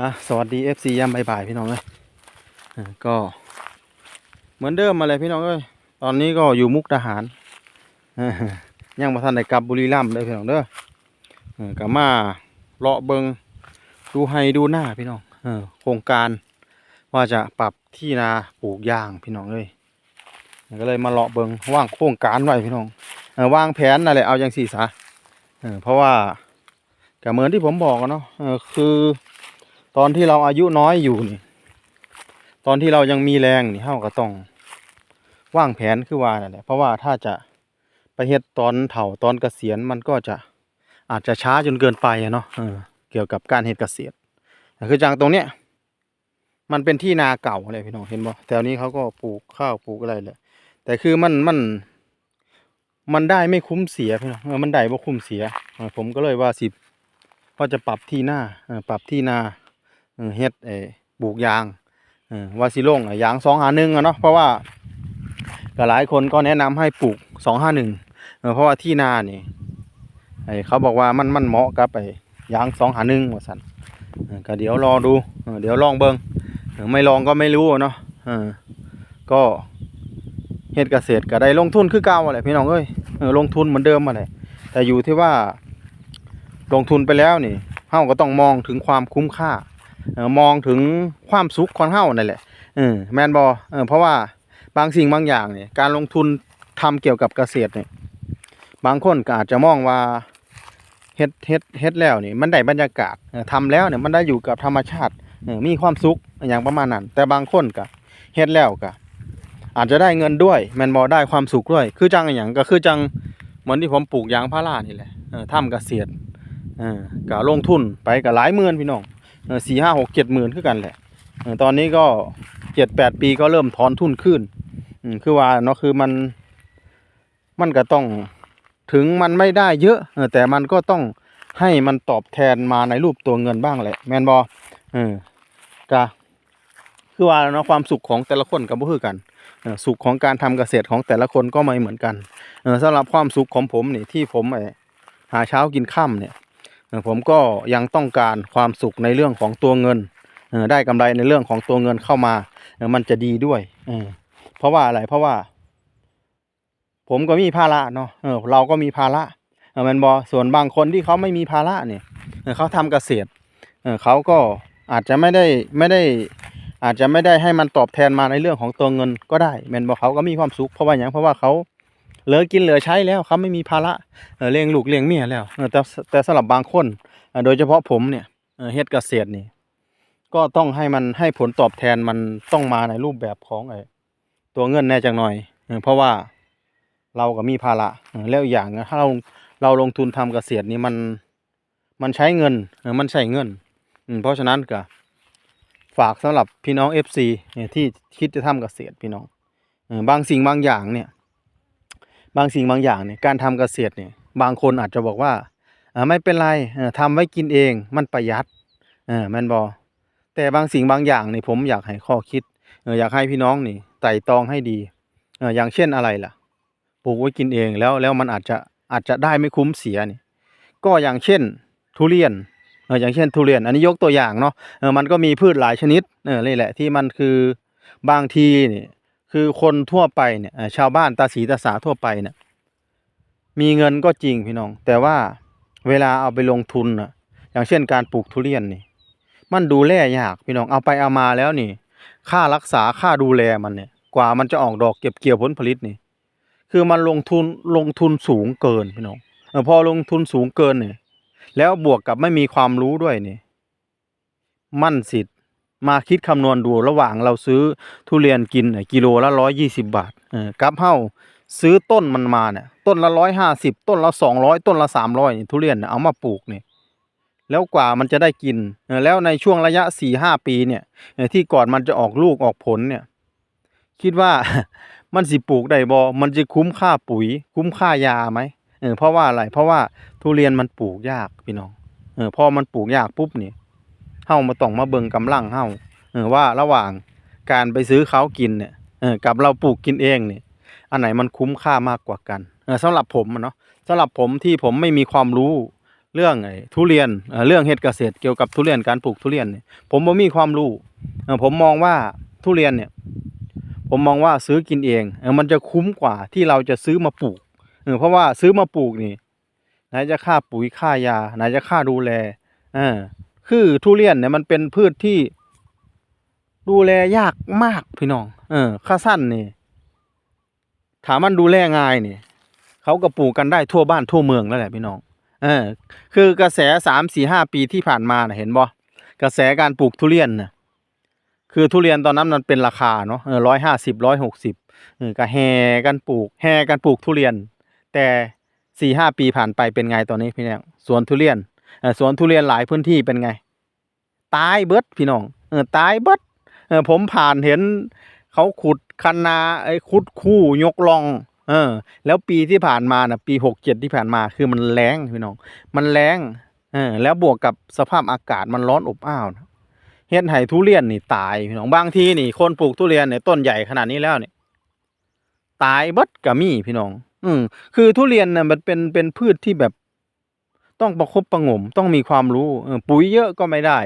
อะสวัสดี FC ยามบ่ายๆพี่น้องเอ้ยก็เหมือนเดิมมาเลยพี่น้องเอ้ยตอนนี้ก็อยู่มุกดาหารยังมาทันได้กลับบุรีรัมย์เลยพี่น้องเด้อเออก็มาเลาะเบิงดูให้ดูหน้าพี่น้องโครงการว่าจะปรับที่นาปลูกยางพี่น้องเอ้ยก็เลยมาเลาะเบิงว่างโครงการไว้พี่น้องอวางแผนนั่นแหละเอาอย่างสี่ซะเพราะว่าก็เหมือนที่ผมบอกเนาะคือ อนที่เราอายุน้อยอยู่นี่ ตอนที่เรายังมีแรงนี่เฮาก็ต้องว่างแผนคือว่านั่นแหละเพราะว่าถ้าจะไปเฮ็ดตอนเฒ่าตอนเกษียณมันก็จะอาจจะช้าจนเกินไปเนาะเออเกี่ยวกับการเฮ็ดเกษตรแต่คือจังตรงเนี้ยมันเป็นที่นาเก่าเลยพี่น้องเห็นบ่แถวนี้เขาก็ปลูกข้าวปลูกอะไรเลยแต่คือมันมัน มันได้ไม่คุ้มเสียพี่น้องมันได้บ่คุ้มเสียผมก็เลยว่าสิว่าจะปรับที่หน้าปรับที่นา เฮ็ดไอ้ปลูกยางว่าสิลงยางสองหาหนึ่งอะเนาะเพราะว่าหลายคนก็แนะนำให้ปลูกสองห้าหนึ่งเพราะว่าที่นาเนี่ไอ้เขาบอกว่ามันมันเหมาะกับไอ้ยางสองหาหนึ่งว่าสันก็เดี๋ยวรอดูเดี๋ยวลองเบิงเออไม่ลองก็ไม่รู้เนาะอก็เฮ็ดเกษตรก็ได้ลงทุนคือเก่าอะแหละพี่น้องเอ้ยลงทุนเหมือนเดิมมาเลยแต่อยู่ที่ว่าลงทุนไปแล้วนี่เฮาก็ต้องมองถึงความคุ้มค่า มองถึงความสุขของเฮานั่นแหละเออแมนบอเออเพราะว่าบางสิ่งบางอย่างเนี่ยการลงทุนทำเกี่ยวกับเกษตรเนี่ยบางคนก็อาจจะมองว่าเฮ็ดเฮ็ดเฮ็ดแล้วนี่มันได้บรรยากาศเออทำแล้วเนี่ยมันได้อยู่กับธรรมชาติมีความสุขอย่างประมาณนั้น แต่บางคนก็เฮ็ดแล้วก็อาจจะได้เงินด้วยแมนบอได้ความสุขด้วย คือจังอย่างก็คือจังเหมือนที่ผมปลูกยางพารานี่แหละทำเกษตรก็ลงทุนไปก็หลายหมื่นพี่น้อง สี่ห้าหกเจ็ดหมื่นคือกันแหละตอนนี้ก็เจ็ดแปดปีก็เริ่มถอนทุนขึ้นคือว่าเนาะคือมันมันก็ต้องถึงมันไม่ได้เยอะแต่มันก็ต้องให้มันตอบแทนมาในรูปตัวเงินบ้างแหละ แมนบอเออกะคือว่าเนาะความสุขของแต่ละคนก็บ่คือกันสุขของการทำเกษตรของแต่ละคนก็ไม่เหมือนกันเออสำหรับความสุขของผมนี่ที่ผมไอหาเช้ากินค่ำเนี่ย ผมก็ยังต้องการความสุขในเรื่องของตัวเงินได้กำไรในเรื่องของตัวเงินเข้ามา มันจะดีด้วยเพราะว่าอะไรเพราะว่า ผมก็มีภาระเนาะเราก็มีภาระแมันบอส่วนบางคนที่เขาไม่มีภาระเนี่ยเขาทำเกษตรเออเขาก็อาจจะไม่ได้ไม่ได้ อาจจะไม่ได้ให้มันตอบแทนมาในเรื่องของตัวเงินก็ได้แมนบอเขาก็มีความสุขเพราะว่าอย่างเพราะว่าเขา เหลือกินเหลือใช้แล้วเขาไม่มีภาระเเลี้ยงลูกเลี้ยงเมียแล้วแต่แต่สำหรับบางคนโดยเฉพาะผมเนี่ยเฮ็ดเกษตรนี่ก็ต้องให้มันให้ผลตอบแทนมันต้องมาในรูปแบบของไอ้ตัวเงินแน่จังหน่อย เพราะว่าเราก็มีภาระแล้วอย่างถ้าเราเราลงทุนทำเกษตรนี่มันมันใช้เงินเออมันใช้เงินเพราะฉะนั้นก็ฝากสำหรับพี่น้อง FC เนี่ยที่คิดจะทำเกษตรพี่น้องบางสิ่งบางอย่างเนี่ย บางสิ่งบางอย่างเนี่ยการทำเกษตรเนี่ยบางคนอาจจะบอกว่าไม่เป็นไรเออทำไว้กินเองมันประหยัดอแมนบอแต่บางสิ่งบางอย่างนี่ผมอยากให้ข้อคิดอยากให้พี่น้องนี่ไต่ตองให้ดีอย่างเช่นอะไรล่ะปลูกไว้กินเองแล้วแล้วมันอาจจะอาจจะได้ไม่คุ้มเสียนี่ก็อย่างเช่นทุเรียนอย่างเช่นทุเรียนอันนี้ยกตัวอย่างเนาะมันก็มีพืชหลายชนิดนี่แหละที่มันคือบางทีนี่ คือคนทั่วไปเนี่ยชาวบ้านตาสีตาสาทั่วไปเนี่ยมีเงินก็จริงพี่น้อง แต่ว่าเวลาเอาไปลงทุนนะอย่างเช่นการปลูกทุเรียนนี่ มันดูแลยากพี่น้องเอาไปเอามาแล้วนี่ ค่ารักษาค่าดูแลมันเนี่ย กว่ามันจะออกดอกเก็บเกี่ยวผลผลิตนี่ คือมันลงทุนลงทุนสูงเกินพี่น้องอพอลงทุนสูงเกินเนี่ยแล้วบวกกับไม่มีความรู้ด้วยนี่ มั่นสิทธิ์ มาคิดคำนวณดูระหว่างเราซื้อทุเรียนกินกิโลละร้อยยี่สิบาทเออกับเฮาซื้อต้นมันมาเนี่ยต้นละร้อยห้าสิบต้นละสองร้อยต้นละสามร้อยทุเรียนเอามาปลูกเนี่ยแล้วกว่ามันจะได้กินแล้วในช่วงระยะสี่ห้าปีเนี่ยที่ก่อนมันจะออกลูกออกผลเนี่ยคิดว่ามันสิปลูกได้บ่มันจะคุ้มค่าปุ๋ย คุ้มค่ายาไหมเออเพราะว่าอะไรเพราะว่าทุเรียนมันปลูกยากพี่น้องเออพอมันปลูกยากปุ๊บเนี่ย เฮามาต้องมาเบิ่งกำลังเฮาเออว่าระหว่างการไปซื้อเขากินเนี่ยเออกับเราปลูกกินเองเนี่ยอันไหนมันคุ้มค่ามากกว่ากันเออสำหรับผมเนาะสำหรับผมที่ผมไม่มีความรู้เรื่องไอ้ทุเรียนเออเรื่องเฮ็ดเกษตรเกี่ยวกับทุเรียนการปลูกทุเรียนเนี่ยผมบ่มีความรู้เออผมมองว่าทุเรียนเนี่ยผมมองว่าซื้อกินเองเออมันจะคุ้มกว่าที่เราจะซื้อมาปลูกเออเพราะว่าซื้อมาปลูกนี่ไหนจะค่าปุ๋ยค่ายาไหนจะค่าดูแลเออ คือทุเรียนเนี่ยมันเป็นพืชที่ดูแลยากมากพี่น้อง เออค่าสั้นนี่ถามมันดูแลง่ายนี่เขาก็ปลูกกันได้ทั่วบ้านทั่วเมืองแล้วแหละพี่น้อง เออ คือกระแสสามสี่ห้าปีที่ผ่านมานะเห็นบ่กระแสการปลูกทุเรียนนะคือทุเรียนตอนนั้นมันเป็นราคาเนาะร้อยห้าสิบร้อยหกสิบเออก็แห่กันปลูกแห่กันปลูกทุเรียน แต่สี่ห้าปีผ่านไปเป็นไงตอนนี้พี่น้องสวนทุเรียน สวนทุเรียนหลายพื้นที่เป็นไง ตายเบิดพี่น้องเออตายเบิดเออผมผ่านเห็นเขาขุดคันนาไอ้ขุดคู่ยกลองเออ แล้วปีที่ผ่านมานะปีหกเจ็ดที่ผ่านมาคือมันแรงพี่น้อง มันแรงเออแล้วบวกกับสภาพอากาศมันร้อนอบอ้าวนะเฮ็ดให้ทุเรียนนี่ตายพี่น้องบางทีนี่ คนปลูกทุเรียนเนี่ยต้นใหญ่ขนาดนี้แล้วเนี่ยตายเบิดก็มีพี่น้อง อืมคือทุเรียนน่ะมันเป็นเป็นพืชที่แบบ ต้องประคบประงมต้องมีความรู้ปุ๋ยเยอะก็ไม่ได้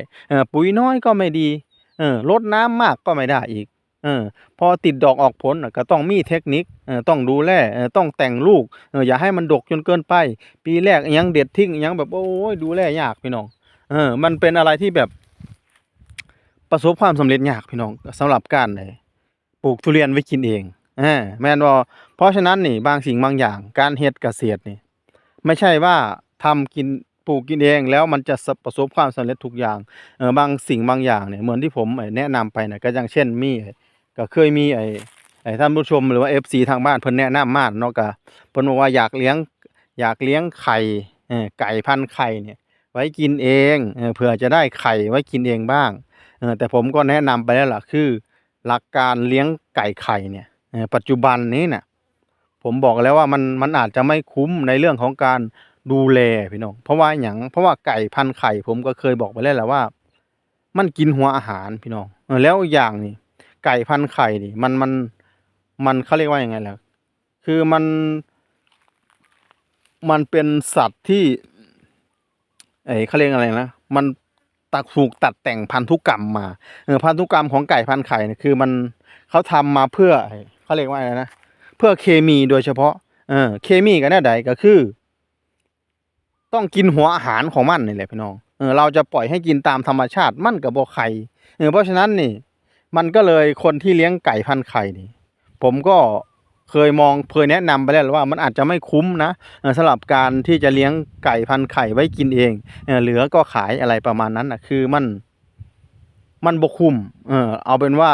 ปุ๋ยน้อยก็ไม่ดีลดน้ำมากก็ไม่ได้อีกออพอติดดอกออกผลก็ต้องมีเทคนิคต้องดูแลต้องแต่งลูกอย่าให้มันดกจนเกินไป ปีแรกยังเด็ดทิ้งยังแบบโอ้ยดูแลยากพี่น้องเออมันเป็นอะไรที่แบบประสบความสำเร็จยากพี่น้องสำหรับการเลยปลูกทุเรียนไว้กินเองอแม่นบ่าเพราะฉะนั้นนี่บางสิ่งบางอย่างการเฮ็ดเกษตรนี่ ไม่ใช่ว่า ทำกินปลูกกินเองแล้วมันจะประสบความสำเร็จทุกอย่างเออบางสิ่งบางอย่างเนี่ยเหมือนที่ผมแนะนำไปนะก็อย่างเช่นมีก็เคยมีไอ้ไอ้ท่านผู้ชมหรือว่า FC ทางบ้านเพิ่นแนะนำมาเนาะก็เพิ่นบอกว่าอยากเลี้ยงอยากเลี้ยงไข่ไก่พันไข่เนี่ยไว้กินเองเผื่อจะได้ไข่ไว้กินเองบ้างเอแต่ผมก็แนะนำไปแล้วล่ะคือ หลักการเลี้ยงไก่ไข่เนี่ยปัจจุบันนี้น่ะผมบอกแล้วว่ามันมันอาจจะไม่คุ้มในเรื่องของการ ดูแลพี่น้อง เพราะว่าอย่างเพราะว่าไก่พันไข่ผมก็เคยบอกไปแล้วแหละว่า มันกินหัวอาหารพี่น้องเออแล้วอย่างนี่ไก่พันไข่นี่มันมันมันเขาเรียกว่ายังไงล่ะคือมันมันเป็นสัตว์ที่เอ้ยเขาเรียกอะไรนะมันตัดถูกตัดแต่งพันธุกรรมมาเออพันธุกรรมของไก่พันไข่เนี่ยคือมันเขาทำมาเพื่อเขาเรียกว่าอะไรนะเพื่อเคมีโดยเฉพาะ เออเคมีกันแน่ใดก็คือ ต้องกินหัวอาหารของมันนี่แหละพี่น้องเออเราจะปล่อยให้กินตามธรรมชาติมันกับบ่ไข่เออเพราะฉะนั้นนี่ มันก็เลยคนที่เลี้ยงไก่พันไข่นี่ ผมก็เคยมองเคยแนะนำไปแล้วว่ามันอาจจะไม่คุ้มนะเออสำหรับการที่จะเลี้ยงไก่พันไข่ไว้กินเองเออเหลือก็ขายอะไรประมาณนั้นนะคือมันมันบกคุ้มเออเอาเป็นว่า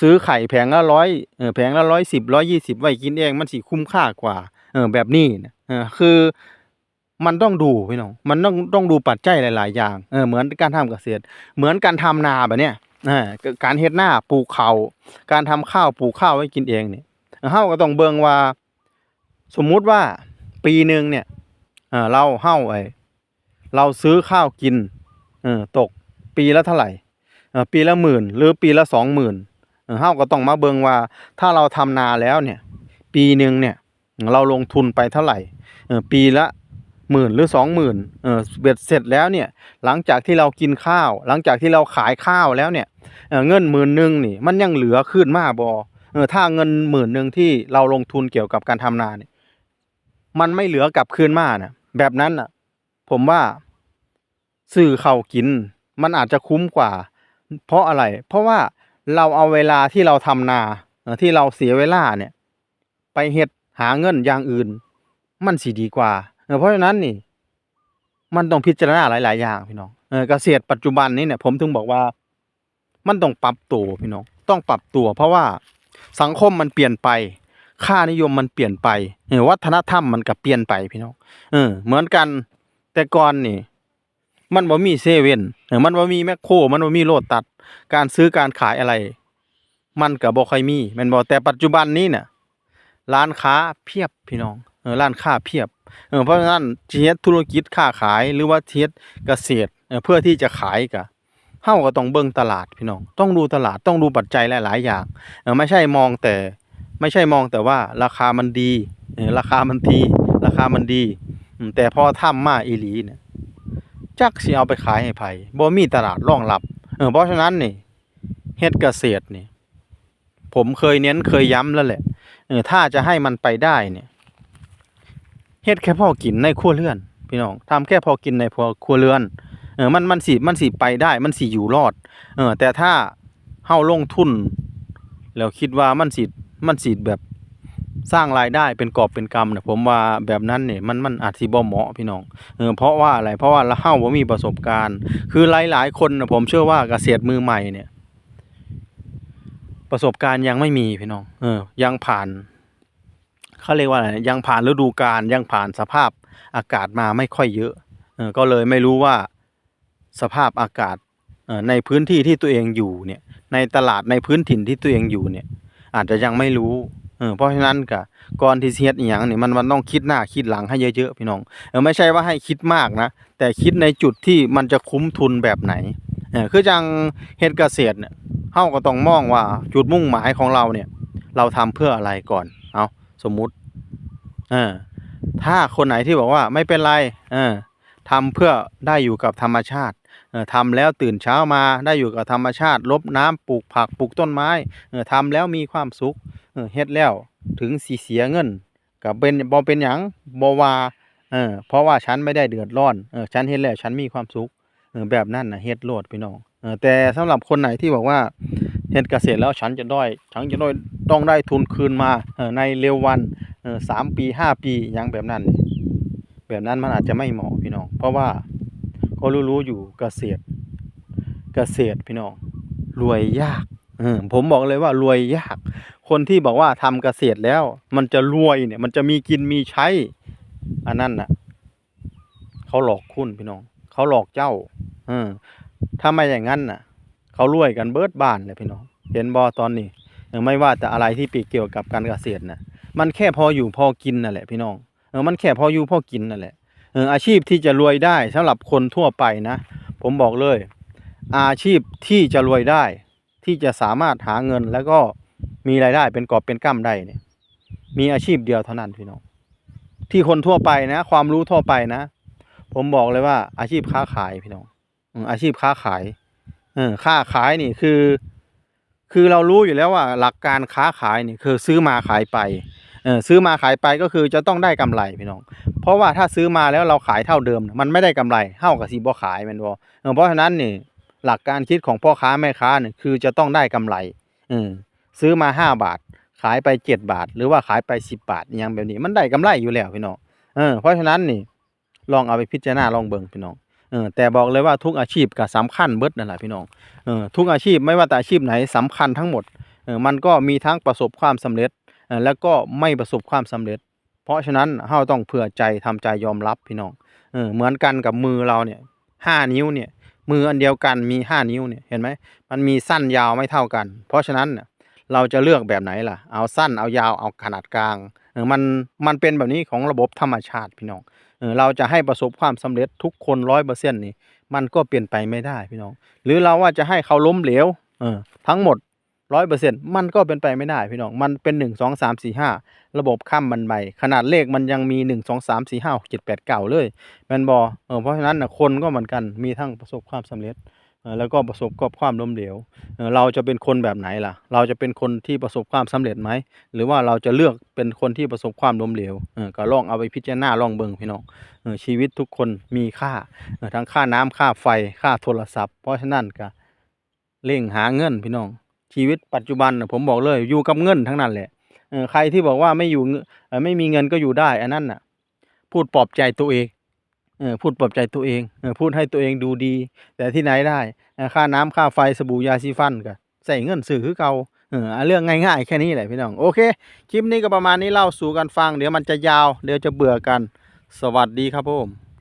ซื้อไข่แผงละร้อยเออแผงละร้อยสิบร้อยยี่สิบไว้กินเองมันสิคุ้มค่ากว่า เออแบบนี้นะเออคือ มันต้องดูพี่น้อง มันต้องต้องดูปัจจัยหลาย ๆ อย่าง เออเหมือนการทำเกษตร เหมือนการทำนาแบบเนี้ยเอการเฮ็ดหน้าปลูกข้าวการทำข้าวปลูกข้าวไว้กินเองเนี่ยเฮาก็ต้องเบิ่งว่า สมมุติว่าปีหนึ่งเนี่ยเออเราเฮาไอ้เราซื้อข้าวกินเออตกปีละเท่าไหร่เออปีละหมื่นหรือปีละสองหมื่นเฮาก็ต้องมาเบิ่งว่า ถ้าเราทำนาแล้วเนี่ย ปีหนึ่งเนี่ยเราลงทุนไปเท่าไหร่ปีละ หมื่นหรือสองหมื่นเออเบ็ดเสร็จแล้วเนี่ยหลังจากที่เรากินข้าว หลังจากที่เราขายข้าวแล้วเนี่ยเเงินหมื่นหนึ่งนี่มันยังเหลือขึ้นมาบอเออถ้าเงินหมื่นหนึ่งที่เราลงทุนเกี่ยวกับการทำนาเนี่ยมันไม่เหลือกลับคืนมาน่ะแบบนั้นน่ะ ผมว่าซื้อข้าวกิน มันอาจจะคุ้มกว่า เพราะอะไร เพราะว่าเราเอาเวลาที่เราทำนาที่เราเสียเวลาเนี่ย ไปเฮ็ดหาเงินอย่างอื่น มันสิดีกว่า เพราะฉะนั้นนี่ มันต้องพิจารณาหลาย ๆ อย่างพี่น้องเกษตรปัจจุบันนี้เนี่ย ผมถึงบอกว่า มันต้องปรับตัวพี่น้องต้องปรับตัว เพราะว่าสังคมมันเปลี่ยนไป ค่านิยมมันเปลี่ยนไปวัฒนธรรมมันก็เปลี่ยนไปพี่น้องเออ เหมือนกันแต่ก่อนนี่ มันบ่มีเซเว่นมันบ่มีแมคโคร มันบ่มีโลตัสการซื้อการขายอะไร มันก็บ่ค่อยมีม่นบ่แต่ปัจจุบันนี้น่ะร้านค้าเพียบพี่น้อง ร้านค้าเพียบเออเพราะฉะนั้นเฮ็ดธุรกิจค้าขายหรือว่าเฮ็ดเกษตรเพื่อที่จะขายก็เฮาก็ต้องเบิ่งตลาดพี่น้อง ต้องดูตลาดต้องดูปัจจัยหลายๆอย่างไม่ใช่มองแต่ไม่ใช่มองแต่ว่าราคามันดีราคามันดีราคามันดี แต่พอทำมาอีหลีเนี่ยจักสิเอาไปขายให้ไผบ่มีตลาดรองรับเพราะฉะนั้นนี่เฮ็ดเกษตรนี่ผมเคยเน้นเคยย้ำแล้วแหละถ้าจะให้มันไปได้เนี่ย เฮ็ดแค่พอกินในครัวเรือน พี่น้องทำแค่พอกินในพอครัวเรือน เออมันมันสิมันสิไปได้ มันสิอยู่รอด เออ แต่ถ้าเฮาลงทุน แล้วคิดว่ามันสิมันสิแบบสร้างรายได้เป็นกอบเป็นกำเนี่ยผมว่าแบบนั้นเนี่ยมันมันอาจสิบ่เหมาะพี่น้องเออเพราะว่าอะไรเพราะว่าเฮาบ่มีประสบการณ์ คือหลายๆคนนะผมเชื่อว่าเกษตรมือใหม่เนี่ย ประสบการณ์ยังไม่มีพี่น้อง เออ ยังผ่าน เขาเรียกว่าอะไรยังผ่านฤดูกาลยังผ่านสภาพอากาศมาไม่ค่อยเยอะก็เลยไม่รู้ว่าสภาพอากาศในพื้นที่ที่ตัวเองอยู่เนี่ยในตลาดในพื้นถิ่นที่ตัวเองอยู่เนี่ยอาจจะยังไม่รู้เพราะฉะนั้นก็ก่อนที่เฮ็ดอีหยังนี่มันมันต้องคิดหน้าคิดหลังให้เยอะๆพี่น้องเออไม่ใช่ว่าให้คิดมากนะแต่คิดในจุดที่มันจะคุ้มทุนแบบไหนเออคือจังเฮ็ดเกษตรเนี่ยเฮาก็ต้องมองว่าจุดมุ่งหมายของเราเนี่ยเราทำเพื่ออะไรก่อน สมมุติเออถ้าคนไหนที่บอกว่าไม่เป็นไรเออทำเพื่อได้อยู่กับธรรมชาติเออทำแล้วตื่นเช้ามาได้อยู่กับธรรมชาติรดน้ำปลูกผักปลูกต้นไม้เออทำแล้วมีความสุขเออเฮ็ดแล้วถึงสิเสียเงินก็เป็นบ่เป็นหยังบ่ว่าเออเพราะว่าฉันไม่ได้เดือดร้อนเออฉันเฮ็ดแล้วฉันมีความสุขเออแบบนั้นนะเฮ็ดโลดพี่น้องเออแต่สำหรับคนไหนที่บอกว่า เฮ็ดเกษตรแล้วฉันจะด้อยฉันจะด้อยต้องได้ทุนคืนมาในเร็ววันสามปีห้าปีหยังแบบนั้น แบบนั้นมันอาจจะไม่เหมาะพี่น้อง เพราะว่าก็รู้ๆอยู่เกษตร เกษตรพี่น้องรวยยากอผมบอกเลยว่ารวยยาก คนที่บอกว่าทำเกษตรแล้ว มันจะรวยเนี่ย มันจะมีกินมีใช้ อันนั้นน่ะเขาหลอกคุณพี่น้องเขาหลอกเจ้า เออถ้าไม่อย่างนั้นน่ะ เขารวยกันเบิดบ้านเลยพี่น้องเห็นบอตอนนี้ไม่ว่าแต่อะไรที่ปีเกี่ยวกับการเกษตรนะมันแค่พออยู่พอกินนั่นแหละพี่น้องเออมันแค่พออยู่พอกินนั่นแหละเอออาชีพที่จะรวยได้สำหรับคนทั่วไปนะ ผมบอกเลย อาชีพที่จะรวยได้ ที่จะสามารถหาเงินแล้วก็มีรายได้เป็นกอบเป็นก้ำได้เนี่ย มีอาชีพเดียวเท่านั้นพี่น้องที่คนทั่วไปนะ ความรู้ทั่วไปนะ ผมบอกเลยว่าอาชีพค้าขายพี่น้องอาชีพค้าขาย เออค้าขายนี่คือ คือเรารู้อยู่แล้วว่า หลักการค้าขายนี่คือซื้อมาขายไปเออซื้อมาขายไปก็คือจะต้องได้กำไรพี่น้อง เพราะว่าถ้าซื้อมาแล้วเราขายเท่าเดิม มันไม่ได้กำไรเท่ากับสีบ่ขายมันบ่เออเพราะฉะนั้นนี่หลักการคิดของพ่อค้าแม่ค้าเนี่ยคือจะต้องได้กำไรเออซื้อมาห้าบาท ขายไปเจ็ดบาท หรือว่าขายไปสิบบาทอหยังแบบนี้ มันได้กำไรอยู่แล้วพี่น้องเออเพราะฉะนั้นนี่ลองเอาไปพิจารณาลองเบิ่งพี่น้อง เออแต่บอกเลยว่าทุกอาชีพก็สำคัญเบิดนั่นแหละพี่น้องเออทุกอาชีพไม่ว่าแต่อาชีพไหนสำคัญทั้งหมดเออมันก็มีทั้งประสบความสำเร็จเออแล้วก็ไม่ประสบความสำเร็จ เพราะฉะนั้นเฮาต้องเผื่อใจทำใจยอมรับพี่น้องเออเหมือนกันกับมือเราเนี่ยห้านิ้วเนี่ยมืออันเดียวกันมีห้านิ้วเนี่ยเห็นไหมมันมีสั้นยาวไม่เท่ากัน เพราะฉะนั้นเราจะเลือกแบบไหนล่ะ เอาสั้นเอายาวเอาขนาดกลางมันมันเป็นแบบนี้ของระบบธรรมชาติพี่น้อง เราจะให้ประสบความสำเร็จทุกคนร้อยเปอร์เซ็นต์นี่มันก็เปลี่ยนไปไม่ได้พี่น้อง หรือเราว่าจะให้เขาล้มเหลวเออทั้งหมดร้อยเปอร์เซ็นต์มันก็เป็นไปไม่ได้พี่น้อง มันเป็นหนึ่งสองสามสี่ห้าระบบข้ามบันไดขนาดเลขมันยังมีหนึ่งสองสามสี่ห้าหกเจ็ดแปดเก้าเลยแมนบอเออเพราะฉะนั้นนะคนก็เหมือนกันมีทั้งประสบความสำเร็จ แล้วก็ประสบกับความล้มเหลว เราจะเป็นคนแบบไหนล่ะ เราจะเป็นคนที่ประสบความสำเร็จไหม หรือว่าเราจะเลือกเป็นคนที่ประสบความล้มเหลวเออก็ลองเอาไปพิจารณาลองเบิ่งพี่น้องเออชีวิตทุกคนมีค่าเออทั้งค่าน้ำค่าไฟค่าโทรศัพท์ เพราะฉะนั้นก็เร่งหาเงินพี่น้อง ชีวิตปัจจุบันผมบอกเลยอยู่กับเงินทั้งนั้นแหละเออใครที่บอกว่าไม่อยู่เงินเอ่อไม่มีเงินก็อยู่ได้อันนั้นน่ะ พูดปลอบใจตัวเอง พูดปลอบใจตัวเองเออพูดให้ตัวเองดูดี แต่ที่ไหนได้ค่าน้ำค่าไฟสบู่ยาซีฟันก็ใส่เงินสื่อคือเก่าเออเรื่องง่ายๆแค่นี้แหละพี่น้อง โอเค คลิปนี้ก็ประมาณนี้เล่าสู่กันฟัง เดี๋ยวมันจะยาว เดี๋ยวจะเบื่อกัน สวัสดีครับผม